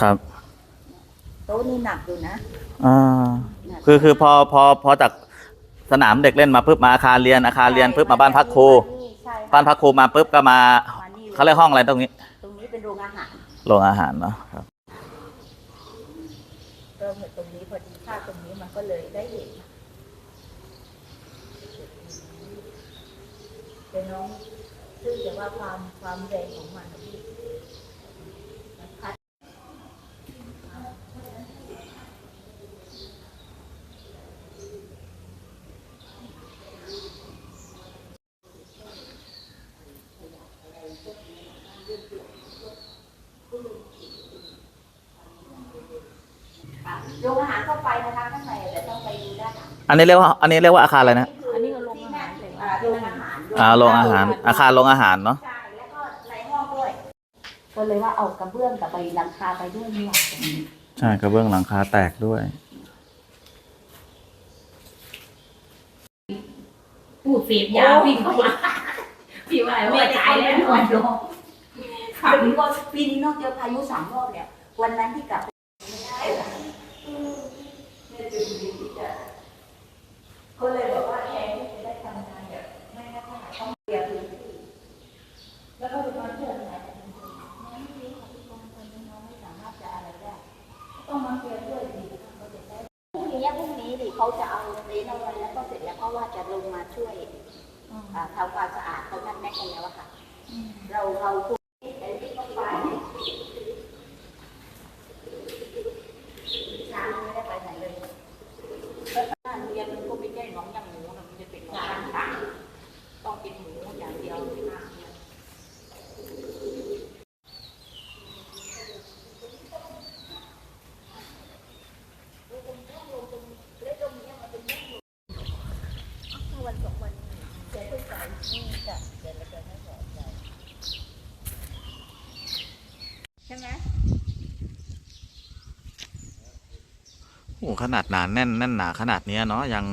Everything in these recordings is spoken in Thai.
เลยนะครับ โต๊ะนี่หนักอยู่นะอ่าหนักคือคือพอพอพอจากสนามเด็กเล่นมาปุ๊บมาอาคารเรียนอาคารเรียนปุ๊บมาบ้านพักครูใช่ค่ะบ้านพักครูมาปุ๊บก็มามานี่ลเขาเรียกห้องอะไรตรงนี้ตรงนี้เป็นโรงอาหารโรงอาหารเนาะครับ เริ่มจากตรงนี้พอดีค่าตรงนี้มันก็เลยได้เห็นเป็นน้องซึ่งแต่ว่าความความแรงของมันนะพี่มันพัด โรงอาหาร เข้าไปนะคะข้างในแต่ต้องไปดูด้านหลังอันนี้เรียกว่าอันนี้เรียกว่าอาคารอะไรนะ อันนี้ก็โรงอาหารเลยโรงอาหารอ่าโรงอาหาร อาคารโรงอาหารเนาะ ใช่แล้วก็ในห้องด้วย ก็เลยว่าเอากระเบื้องกับใบหลังคาไปด้วยนี่หว่าใช่กระเบื้องหลังคาแตกด้วยพูดเสพยาวิ่งเข้ามาพี่ว่าไม่จ่ายแล้ววันลงค่ะปีนี้ก็ปีนี้นอกเจอพายุสามรอบเนี่ยวันนั้นที่กลับไม่ได้ก็เลยบอกว่าแทนที่จะได้ทำงานแบบไม่ได้เท่าไหร่ต้องเคลียร์พื้นที่แล้วก็เป็นวันเพื่อนไหนแต่จริงๆไม่ดีค่ะทุกคนคนน้องไม่สามารถจะอะไรได้ ต้องมาเคลียร์ด้วยดีเขาจะได้พรุ่งนี้พรุ่งนี้ดิเขา จะเอาเรนเอาไว้แล้วก็เสร็จแล้วก็ว่าจะลงมาช่วยอ่าทำความสะอาดเขานัดแนะกันแล้วอะค่ะ เราเราพรุ่งนี้ไอ้ที่ต้องไปช้างไม่ได้ไปไหนเลยบ้านเรียนมันก็ไม่ใช่หน้องยางหมูนะมันจะเป็นหน้องต่างๆต้องเป็นหมูอย่างเดียวที่มากเนี่ย วันสองวันเดี๋ยวเพิ่งไปนี่จ้ะเดี๋ยวเราจะไม่บอกใจใช่ไหม โอ้ขนาดหนาแน่นแน่นหนาขนาดเนี้ยเนาะยัง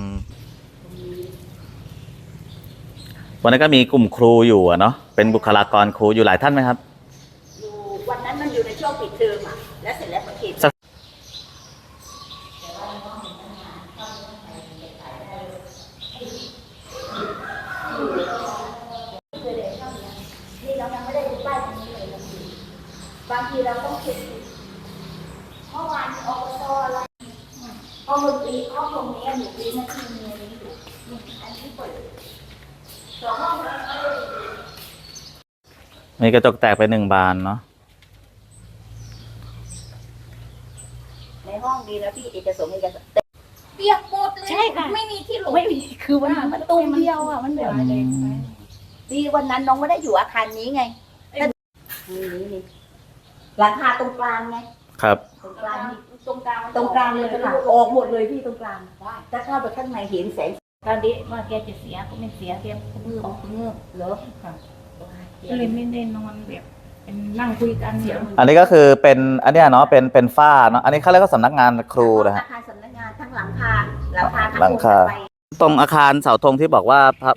วันนั้นก็มีกลุ่มครูอยู่อะเนาะเป็นบุคลากรครูอยู่หลายท่านไหมครับ อยู่วันนั้นมันอยู่ในช่วงปิดเทอมอะ แล้วเสร็จแล้วมันเขต สัก นี่เรายังไม่ได้ดูป้ายตรงนี้เลยนะพี่บางทีเราต้องเช็คเมื่อวานอบตอะไรห้องดนตรีห้องตรงนี้หนูปีนาทีมีอันนี้อยู่นี่อันนี้เปิดสองห้องเราไม่ได้ดูมีกระจกแตกไปหนึ่งบานเนาะ ในห้องดีแล้วพี่เอกสงค์เอกสารเปียกหมดเลยใช่ค่ะ ไม่มีที่หลบไม่มีคือว่าประตูเดียวอะมันแบบอืมดีวันนั้นน้องไม่ได้อยู่อาคารนี้ไงนี่นี่นี่หลังคาตรงกลางไงครับ ตรงกลางนี่ตรงกลางตรงกลางเลยค่ะออกหมดเลยพี่ตรงกลางถ้าเข้าไปข้างในเห็นแสง ตอนนี้ว่าแกจะเสียก็ไม่เสียแกมือออกมือเหรอค่ะก็เลยไม่ได้นอนแบบเป็นนั่งคุยกันเดี๋ยวอันนี้ก็คือเป็นอันเนี้ยเนาะเป็นเป็นฝ้าเนาะอันนี้เขาเรียกว่าสำนักงานครูนะฮะอาคารสำนักงานทั้งหลังคาหลังคาทั้งหลังคาไปตรงอาคารเสาธงที่บอกว่าพระ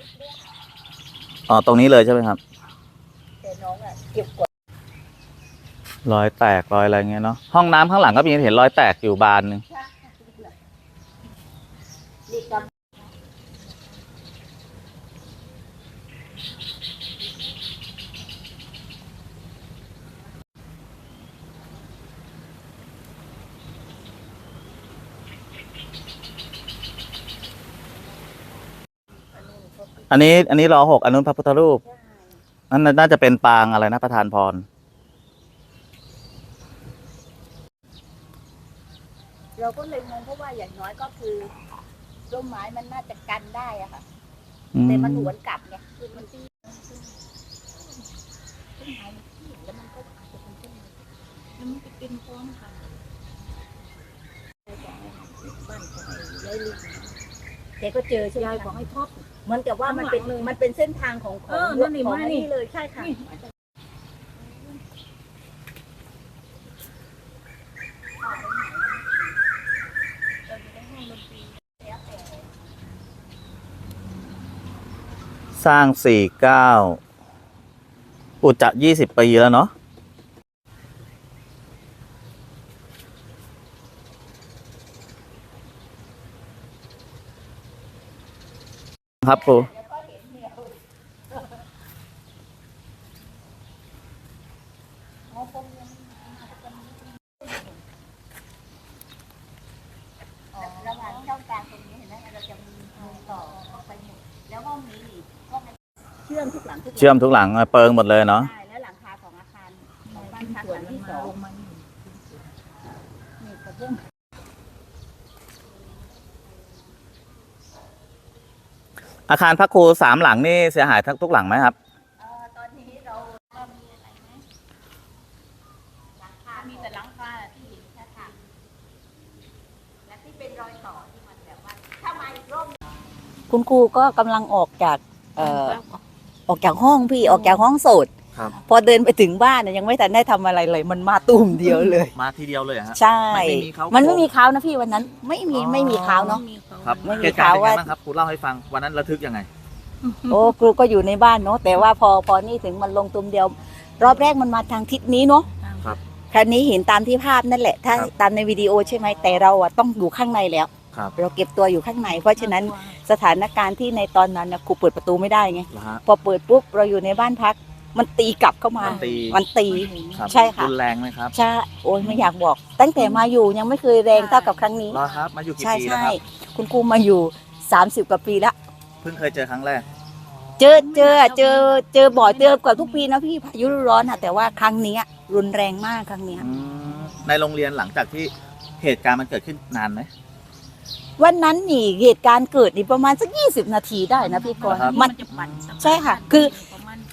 อ๋อตรงนี้เลยใช่ไหมครับแต่น้องอะเก็บกดรอยแตกรอยอะไรเงี้ยเนาะห้องน้ำข้างหลังก็มีเห็นรอยแตกอยู่บานหนึงนี่ก็ อันนี้ อันนี้รอหกอันนู้นพระพุทธรูปนั่นน่าจะเป็นปางอะไรนะประธานพรเราก็เลยงงเพราะว่าอย่างน้อยก็คือร่มไม้มันน่าจะกันได้อะค่ะอืมแต่มันหวนกลับไงคือมันตีต้นไม้มันที่แล้วมันก็อาจจะเป็นต้นไม้แล้วมันจะเป็นพร้อมกันบ้านของไอ้ยายลิง แกก็เจอใช่ไหมยายคะบอกให้ทอดเหมือนกับว่ามันเป็นข้างหลังเลยมันเป็นเส้นทางของขเอองอนั่นนี่ของมานี่ นี่เลยใช่ค่ะนี่สร้างสี่เก้าอุจจะยี่สิบปีแล้วเนาะ ครับปูระหว่างช่องกลางตรงนี้เห็นไหมเราจะมีมุมต่อออกไปหมดแล้วก็มีก็มันเชื่อมทุกหลังทุกหลังเชื่อมทุกหลังเปิงหมดเลยเนาะใช่แล้วหลังคาของอาคารของบ้านพักหลังที่สองนี่กระเบื้อง อาคารพักครูสามหลังนี่เสียหายทั้งทุกหลังไหมครับเอ่อตอนนี้เราก็มีอะไรไหมหลังคา มีแต่หลังคาที่เห็นชัดๆและที่เป็นรอยต่อที่มันแบบว่าถ้ามาอีกรอบคุณครูก็กำลังออกจากเอ่อออกจากห้องพี่ออกจากห้องโสดครับ พอเดินไปถึงบ้านน่ะยังไม่ทันได้ทำอะไรเลย มันมาตุ่มเดียวเลย มาทีเดียวเลยฮะ ใช่ มันไม่มีเขามันไม่มีเขานะพี่วันนั้น ไม่มีไม่มีเขาเนาะ ครับไม่มีเหตุการณ์เป็นไงข่าวว่า บ้างครับครูเล่าให้ฟังวันนั้นระทึกยังไง โอ้ครูก็อยู่ในบ้านเนาะแต่ว่าพอพอนี่ถึงมันลงตุ่มเดียว รอบแรกมันมาทางทิศนี้เนาะครับคราวนี้เห็นตามที่ภาพนั่นแหละ ถ้าครับตามในวิดีโอใช่ไหมแต่เราอะต้องอยู่ข้างในแล้วครับ เราเก็บตัวอยู่ข้างในเพราะฉะนั้นสถานการณ์ที่ในตอนนั้นนะครูเปิดประตูไม่ได้ไง นะฮะพอเปิดปุ๊บเราอยู่ในบ้านพัก มันตีกลับเข้ามา มันตี มันตีครับใช่ค่ะ รุนแรงไหมครับใช่ โอ้ยไม่อยากบอก ตั้งแต่มาอยู่ยังไม่เคยแรงเท่ากับครั้งนี้ รอครับ มาอยู่กี่ใช่ปีแล้วใช่ครับ คุณครูมาอยู่ 30 กว่าปีแล้วเพิ่งเคยเจอครั้งแรก เจอเจอเจอเจอบ่อยเจอกว่าทุกปีนะพี่พายุฤดูร้อนอะแต่ว่าครั้งเนี้ยรุนแรงมากครั้งเนี้ย อืมในโรงเรียนหลังจากที่เหตุการณ์มันเกิดขึ้นนานไหม วันนั้นนี่เหตุการณ์เกิดนี่ประมาณสัก 20 นาทีได้นะพี่กรณ์ครับ มันจะปั่นสักใช่ค่ะ คือประมาณ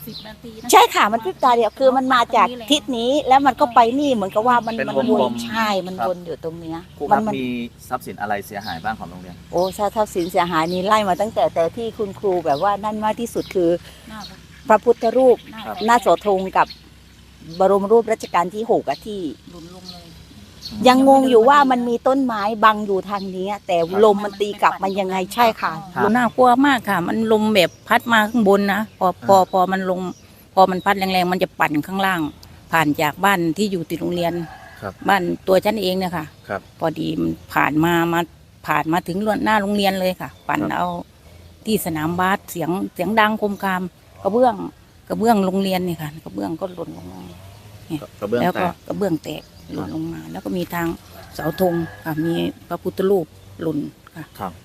สิบนาทีนะ ใช่ค่ะมันพริบตาเดียวคือมันมาจากทิศนี้แล้วมันก็ไปนี่เหมือนกับว่ามันเป็นมันวงวกลนมใช่มันครับ วนอยู่ตรงเนี้ยครูคมัรับมันมีทรัพย์สินอะไรเสียหายบ้างของโรงเรียน โอ้ถ้าทรัพย์สินเสียหายนี่ไล่มาตั้งแต่แต่ที่คุณครูแบบว่านั่นมากที่สุดคือหน้าพระพุทธรูปหน้าครับหน้าโสธงกับบรมรูปรัชกาลที่หกอะที่หลุนลงเลย ยังงงอยู่ว่ามันมีต้นไม้บังอยู่ทางเนี้ยแต่ลมมันตีกลับมายังไงใช่ค่ะ ครับ น่ากลัวมากค่ะ มันลมแบบพัดมาข้างบนนะพอพอพอมันลง พอมันพัดแรงๆมันจะปั่นข้างล่าง ผ่านจากบ้านที่อยู่ติดโรงเรียนครับบ้านตัวฉันเองเนี่ยค่ะครับพอดีมันผ่านมามาผ่านมาถึงหน้าโรงเรียนเลยค่ะ ปั่นครับ เอาที่สนามบาสเสียงเสียงดังคมคามกระเบื้องกระเบื้องโรงเรียนนี่ค่ะ กระเบื้องก็หล่นลงมา กระเบื้องแล้วแตก็กกระเบื้องแตก หล่นลงมา แล้วก็มีทางเสาธงค่ะมีพระพุทธรูปหล่นค่ะครับ